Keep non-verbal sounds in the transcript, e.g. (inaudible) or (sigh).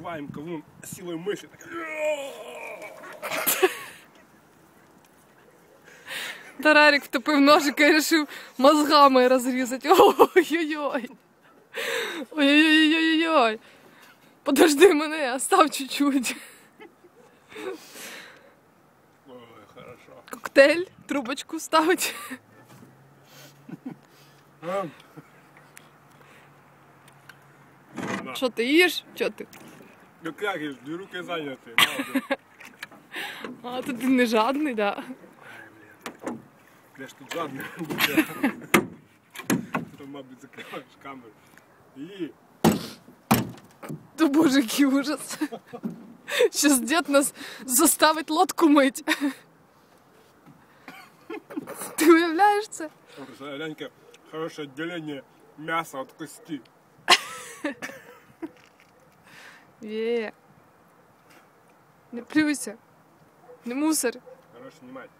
Вбиваем кавун силой мыши. (laughs) Тарарик втопив ножика і вирішив мозгами розрізати. Ой-ой-ой. Ой-ой-ой-ой-ой. Подожди мене, остав чуть-чуть. Коктейль, трубочку ставить. Що ти їш? Що ти? Ну как, я ж, две руки заняты. (laughs) На, вот. А, то ти не жадний, да. Я ж тут жадный. Потом, мабуть, закриваєш камеру. І То боже, який ужас. Щас дід нас заставить лодку мить. Ти уявляєш це? глянька, хорошее отделение мяса от кости. Є. Не плюйся. Не мусор. Хорош снимать.